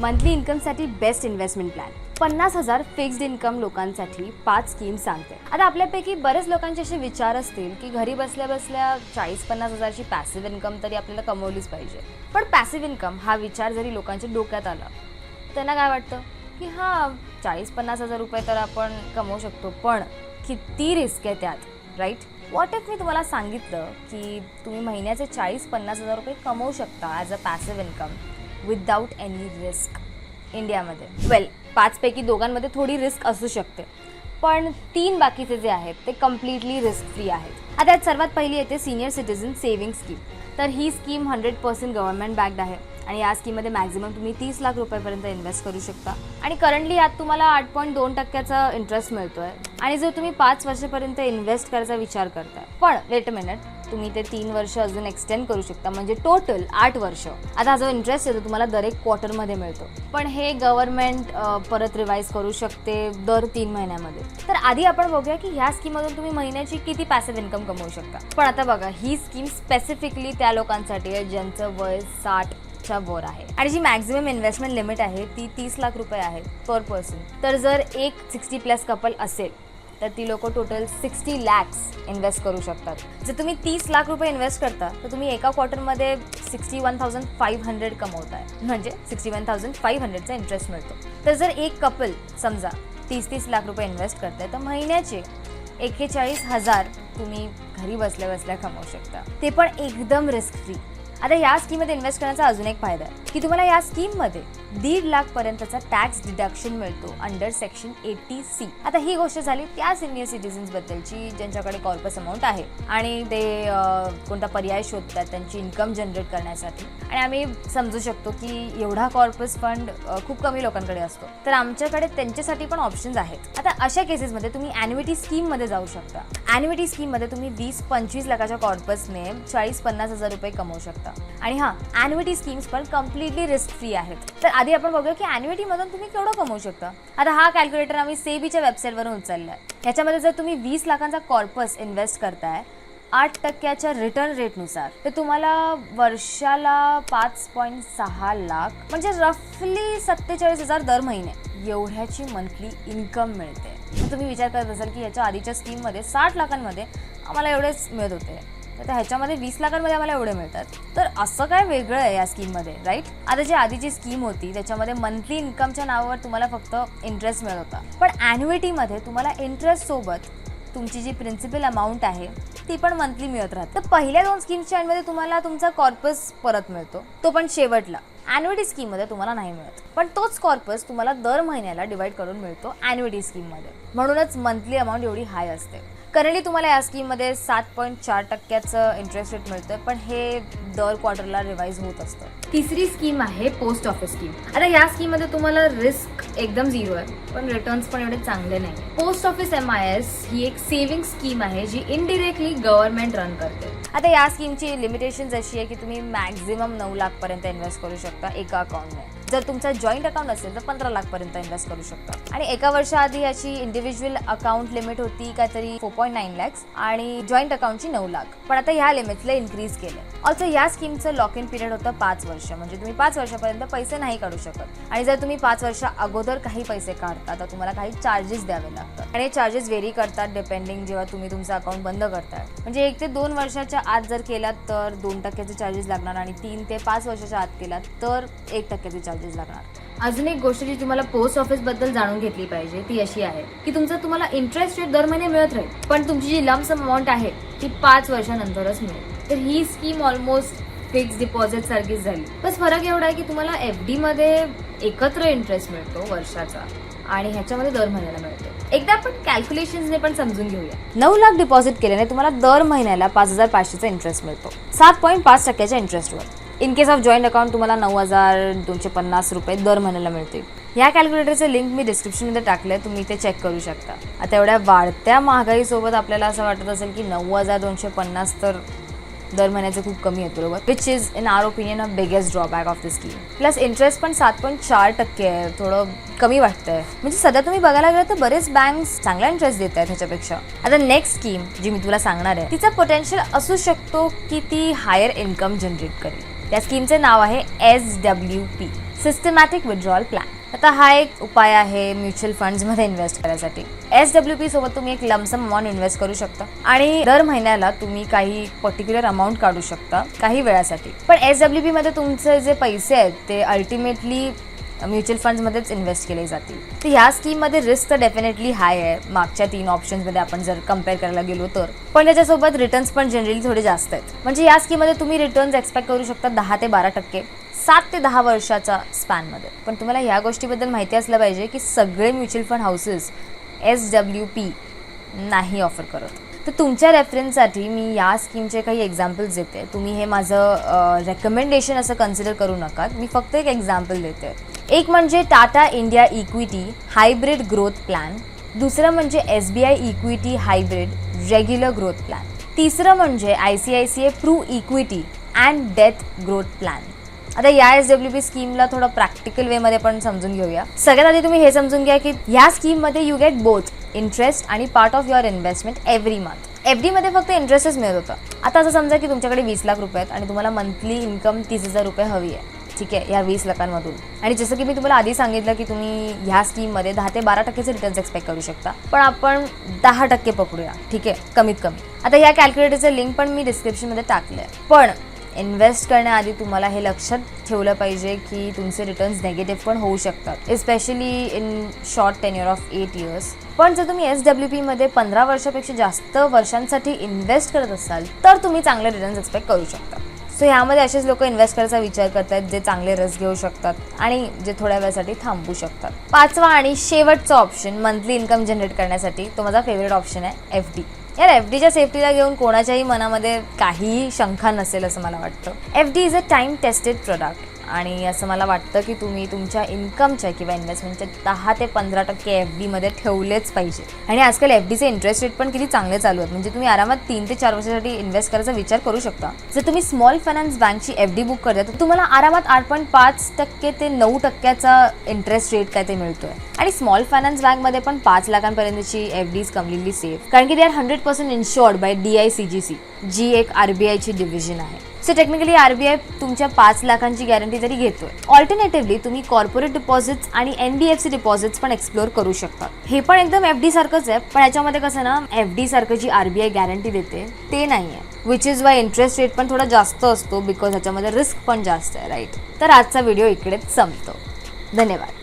Monthly इन्कमसाठी best investment plan. पन्नास हजार फिक्स्ड इन्कम लोकांसाठी पाच स्कीम सांगते. आता आपल्यापैकी बरेच लोकांचे असे विचार असतील की घरी बसल्या बसल्या चाळीस पन्नास हजारची पॅसिव्ह इन्कम तरी आपल्याला कमवलीच पाहिजे. पण पॅसिव्ह इन्कम हा विचार जरी लोकांच्या डोक्यात आला त्यांना काय वाटतं? की हां चाळीस पन्नास हजार रुपये तर आपण कमवू शकतो पण किती रिस्क आहे त्यात राईट वॉट इफ मी तुम्हाला सांगितलं की तुम्ही महिन्याचे चाळीस पन्नास हजार रुपये कमवू शकता as a passive income without any risk इंडियामध्ये वेल पाचपैकी दोघांमध्ये थोडी रिस्क असू शकते. पण तीन बाकीचे जे आहेत ते कम्प्लिटली रिस्क फ्री आहेत. आता सर्वात पहिली येते सिनियर सिटीजन सेव्हिंग स्कीम तर ही scheme hundred percent government backed आहे. आणि या स्कीममध्ये मॅक्झिमम तुम्ही तीस लाख रुपयापर्यंत इन्व्हेस्ट करू शकता. आणि करंटली यात तुम्हाला आठ पॉईंट दोन टक्क्याचा इंटरेस्ट मिळतो आहे आणि जर तुम्ही पाच वर्षापर्यंत इन्व्हेस्ट करायचा विचार करताय. पण वेट अ मिनिट तुम्ही ते तीन वर्ष अजून एक्सटेंड करू शकता. म्हणजे टोटल आठ वर्ष. आता हा जो इंटरेस्ट येतो तुम्हाला दरेक एक क्वार्टरमध्ये मिळतो. पण हे गव्हर्नमेंट परत रिवाईज करू शकते दर तीन महिन्यामध्ये. तर आधी आपण बघूया की ह्या स्कीममधून तुम्ही महिन्याची किती पॅसिव्ह इन्कम कमवू शकता. पण आता बघा ही स्कीम स्पेसिफिकली त्या लोकांसाठी आहे ज्यांचं वय साठ च्या वर आहे. आणि जी मॅक्झिमम इन्व्हेस्टमेंट लिमिट आहे ती तीस लाख रुपये आहे पर पर्सन तर जर एक सिक्स्टी प्लस कपल असेल तर ती लोक टोटल सिक्स्टी लॅक्स इन्व्हेस्ट करू शकतात. जर तुम्ही तीस लाख रुपये इन्व्हेस्ट करता तर तुम्ही एका क्वार्टरमध्ये sixty one thousand five hundred कमवताय. म्हणजे सिक्स्टी वन थाउजंड फाईव्ह हंड्रेडचा इंटरेस्ट मिळतो. तर जर एक कपल समजा तीस तीस लाख रुपये इन्व्हेस्ट करताय तर महिन्याचे एक्केचाळीस हजार तुम्ही घरी बसल्या बसल्या कमवू शकता. ते पण एकदम रिस्क फ्री आता या स्कीममध्ये इन्व्हेस्ट करण्याचा अजून एक फायदा आहे. की तुम्हाला या स्कीममध्ये दीड लाख पर्यंतचा टॅक्स डिडक्शन मिळतो अंडर सेक्शन एटी सी आता ही गोष्ट झाली त्या सिनियर सिटीजन्स बद्दलची ज्यांच्याकडे कॉर्पस अमाऊंट आहे. आणि ते कोणता पर्याय शोधतात त्यांची इन्कम जनरेट करण्यासाठी. आणि आम्ही समजू शकतो की एवढा कॉर्पस फंड खूप कमी लोकांकडे असतो. तर आमच्याकडे त्यांच्यासाठी पण ऑप्शन्स आहेत. आता अशा केसेसमध्ये तुम्ही अॅन्युटी स्कीममध्ये जाऊ शकता. अॅन्युटी स्कीममध्ये तुम्ही वीस पंचवीस लाखाच्या कॉर्पसने चाळीस पन्नास हजार रुपये कमवू शकता. आणि हां ॲन्युटी स्कीम्स पण कम्प्लिटली रिस्क फ्री आहेत. तर आधी आपण बघूया की अॅन्युइटीमधून तुम्ही केवढं कमवू शकता? आता हा कॅल्क्युलेटर आम्ही सेबीच्या वेबसाईटवरून उचलला आहे ह्याच्यामध्ये जर तुम्ही वीस लाखांचा कॉर्पस इन्व्हेस्ट करताय आठ टक्क्याच्या रिटर्न रेटनुसार तर तुम्हाला वर्षाला पाच पॉईंट सहा लाख म्हणजे रफली सत्तेचाळीस हजार दर महिने एवढ्याची मंथली इन्कम मिळते. तुम्ही विचार करत असाल की याच्या आधीच्या स्कीममध्ये साठ लाखांमध्ये आम्हाला एवढेच मिळत होते. तर ह्याच्यामध्ये वीस लाखांमध्ये आम्हाला एवढे मिळतात. तर असं काय वेगळं आहे या स्कीममध्ये राईट आता जी आधीची स्कीम होती त्याच्यामध्ये मंथली इन्कमच्या नावावर तुम्हाला फक्त इंटरेस्ट मिळत होता. पण ॲन्युइटीमध्ये तुम्हाला इंटरेस्ट सोबत तुमची जी प्रिन्सिपल अमाऊंट आहे ती पण मंथली मिळत राहते. तर पहिल्या दोन स्कीमच्या मध्ये तुम्हाला तुमचा कॉर्पस परत मिळतो. तो पण शेवटला. ॲन्युटी स्कीममध्ये तुम्हाला नाही मिळत. पण तोच कॉर्पस तुम्हाला दर महिन्याला डिवाईड करून मिळतो ॲन्युटी स्कीममध्ये म्हणूनच मंथली अमाऊंट एवढी हाय असते. करंटली तुम्हाला या स्कीममध्ये सात पॉईंट चार टक्क्याचं इंटरेस्ट रेट मिळतं पण हे दर क्वार्टरला रिवाईज होत असतं. तिसरी स्कीम आहे पोस्ट ऑफिस स्कीम आता या स्कीममध्ये तुम्हाला रिस्क एकदम झिरो आहे पण रिटर्न्स पण एवढे चांगले नाही. Post office M I S ही एक सेव्हिंग स्कीम आहे जी इनडिरेक्टली गव्हर्नमेंट रन करते. आता या स्कीमची लिमिटेशन अशी आहे की तुम्ही मॅक्झिमम नऊ लाख पर्यंत इन्व्हेस्ट करू शकता एका अकाउंटने जर तुमचा जॉईंट अकाउंट असेल तर पंधरा लाखपर्यंत इन्व्हेस्ट करू शकता. आणि एका वर्षाआधी याची इंडिव्हिज्युअल अकाउंट लिमिट होती काहीतरी फोर पॉईंट नाईन लॅक्स आणि जॉईंट अकाउंटची नऊ लाख. पण आता ह्या लिमिटला इन्क्रीज केले ऑल्सो या स्कीमचं लॉक इन पिरियड होतं पाच वर्ष. म्हणजे तुम्ही पाच वर्षापर्यंत पैसे नाही काढू शकत. आणि जर तुम्ही पाच वर्ष अगोदर काही पैसे काढता तर तुम्हाला काही चार्जेस द्यावे लागतात. आणि चार्जेस व्हेरी करतात डिपेंडिंग जेव्हा तुम्ही तुमचं अकाउंट बंद करताय. म्हणजे एक ते दोन वर्षाच्या आत जर केलात तर दोन टक्क्याचे चार्जेस लागणार. आणि तीन ते पाच वर्षाच्या आत केलात तर एक टक्क्याचे चार्जेस लागणार अजून एक गोष्ट जी तुम्हाला पोस्ट ऑफिसबद्दल जाणून घेतली पाहिजे ती अशी आहे की तुमचं तुम्हाला इंटरेस्ट रेट दर महिने मिळत राहील पण तुमची जी लम्स अमाऊंट आहे ती पाच वर्षानंतरच मिळेल. तर ही स्कीम ऑलमोस्ट फिक्स डिपॉझिट सारखीच झाली. बस फरक एवढा आहे की तुम्हाला एफ डी मध्ये एकत्र इंटरेस्ट मिळतो वर्षाचा आणि ह्याच्यामध्ये दर महिन्याला मिळतो. एकदा आपण कॅल्क्युलेशन्सने पण समजून घेऊया. नऊ लाख डिपॉझिट केल्याने तुम्हाला दर महिन्याला पाच हजार पाचशेचा इंटरेस्ट मिळतो. सात पॉईंट पाच टक्क्याच्या इंटरेस्टवर in case of joint account तुम्हाला नऊ हजार दोनशे पन्नास रुपये दर महिन्याला मिळतील. या कॅल्क्युलेटरचे लिंक मी डिस्क्रिप्शनमध्ये टाकलं आहे तुम्ही ते चेक करू शकता. आता एवढ्या वाढत्या महागाईसोबत आपल्याला असं वाटत असेल की नऊ हजार दोनशे पन्नास तर दर महिन्याचे खूप कमी आहेत बरोबर? Which is in our opinion a biggest drawback of the scheme plus interest पण सात पॉईंट चार टक्के आहे थोडं कमी वाटतंय. म्हणजे सध्या तुम्ही बघायला गेलं तर बरेच बँक्स चांगला इंटरेस्ट देत आहेत ह्याच्यापेक्षा. आता नेक्स्ट स्कीम जी मी तुला सांगणार आहे तिचा पोटेन्शियल असू शकतो की ती हायर इन्कम जनरेट करेल. त्या स्कीमचे नाव आहे S W P systematic withdrawal plan आता हा एक उपाय आहे म्युच्युअल फंड्समध्ये इन्व्हेस्ट करायसाठी. एस डब्ल्यू पी सोबत तुम्ही एक लमसम अमाऊंट इन्व्हेस्ट करू शकता. आणि दर महिन्याला तुम्ही काही पर्टिक्युलर अमाऊंट काढू शकता काही वेळासाठी. पण एस डब्ल्यू पीमध्ये तुमचे जे पैसे आहेत ते अल्टिमेटली म्युच्युअल फंड्समध्येच इन्व्हेस्ट केले जातील. तर ह्या स्कीममध्ये रिस्क तर डेफिनेटली हाय आहे. मागच्या तीन ऑप्शन्समध्ये आपण जर कंपेअर करायला गेलो तर. पण त्याच्यासोबत रिटर्न्स पण जनरली थोडे जास्त आहेत. म्हणजे या स्कीममध्ये तुम्ही रिटर्न्स एक्सपेक्ट करू शकता दहा ते बारा टक्के सात ते दहा वर्षाचा स्पॅनमध्ये पण तुम्हाला ह्या गोष्टीबद्दल माहिती असलं पाहिजे की सगळे mutual fund houses S W P नाही ऑफर करत. तर तुमच्या रेफरन्ससाठी मी या स्कीमचे काही एक्झाम्पल्स देते. तुम्ही हे माझं रेकमेंडेशन असं कन्सिडर करू नका. मी फक्त एक एक्झाम्पल देते. एक म्हणजे Tata India equity hybrid growth plan दुसरं म्हणजे S B I equity hybrid regular growth plan तिसरं म्हणजे I C I C I pru equity and debt growth plan. आता या एस डब्ल्यू बी स्कीमला थोडं प्रॅक्टिकल वेमध्ये पण समजून घेऊया. सगळ्यात आधी तुम्ही हे समजून घ्या की ह्या स्कीममध्ये यू गेट बोथ इंटरेस्ट आणि part of your investment every month F डीमध्ये फक्त इंटरेस्टच मिळत होतं. आता असं समजा की तुमच्याकडे वीस लाख रुपये आहेत आणि तुम्हाला मंथली इन्कम तीस हजार रुपये हवी आहे. ठीक आहे या वीस लाखांमधून. आणि जसं की मी तुम्हाला आधी सांगितलं की तुम्ही ह्या स्कीममध्ये दहा ते बारा टक्केचे रिटर्न्स एक्सपेक्ट करू शकता. पण आपण दहा टक्के पकडूया ठीक आहे कमीत कमी. आता ह्या कॅल्क्युलेटरचं लिंक पण मी डिस्क्रिप्शनमध्ये टाकलं आहे पण इन्व्हेस्ट करण्याआधी तुम्हाला हे लक्षात ठेवलं पाहिजे की तुमचे रिटर्न्स नेगेटिव्ह पण होऊ शकतात especially in short tenure of eight years पण जर तुम्ही एस डब्ल्यू पीमध्ये पंधरा वर्षापेक्षा जास्त वर्षांसाठी इन्व्हेस्ट करत असाल तर तुम्ही चांगले रिटर्न्स एक्सपेक्ट करू शकता. सो ह्यामध्ये असेच लोक इन्व्हेस्ट करायचा विचार करतात जे चांगले रस घेऊ शकतात आणि जे थोड्या वेळासाठी थांबू शकतात. पाचवा आणि शेवटचा ऑप्शन मंथली इन्कम जनरेट करण्यासाठी तो माझा फेवरेट ऑप्शन आहे एफ डी यार एफ डीच्या सेफ्टीला घेऊन कोणाच्याही मनामध्ये काहीही शंका नसेल असं मला वाटतं. F D is a time tested product आणि असं मला वाटतं की तुम्ही तुमच्या इन्कमच्या किंवा इन्व्हेस्टमेंटच्या दहा ते पंधरा टक्के एफ डीमध्ये ठेवलेच पाहिजे. आणि आजकाल एफ डीचे इंटरेस्ट रेट पण किती चांगले चालू आहेत. म्हणजे तुम्ही आरामात तीन ते चार वर्षासाठी इन्व्हेस्ट करायचा विचार करू शकता. जर तुम्ही स्मॉल फायनान्स बँकची एफ डी बुक करता तर तुम्हाला आरामात आठ पॉईंट पाच टक्के ते नऊ टक्क्याचा इंटरेस्ट रेट काय ते मिळतोय. आणि स्मॉल फायनान्स बँकमध्ये पण पाच लाखांपर्यंतची एफ डीज कम्प्लिटली सेफ कारण की they are hundred percent insured by D I C G C जी एक आर बी आयची डिव्हिजन आहे. So technically R B I तुमच्या पाच लाखांची गॅरंटी तरी घेतोय. ऑल्टरनेटिव्हली तुम्ही कॉर्पोरेट डिपॉझिट्स आणि N D F C deposits पण एक्सप्लोर करू शकता. हे पण एकदम एफ डी सारखंच आहे पण याच्यामध्ये कसं ना एफ डी सारखं जी आय गॅरंटी देते ते नाही आहे which is why interest rate पण थोडा जास्त असतो बिकॉज ह्याच्यामध्ये रिस्क पण जास्त आहे राईट तर आजचा व्हिडिओ इकडेच संपतो. धन्यवाद.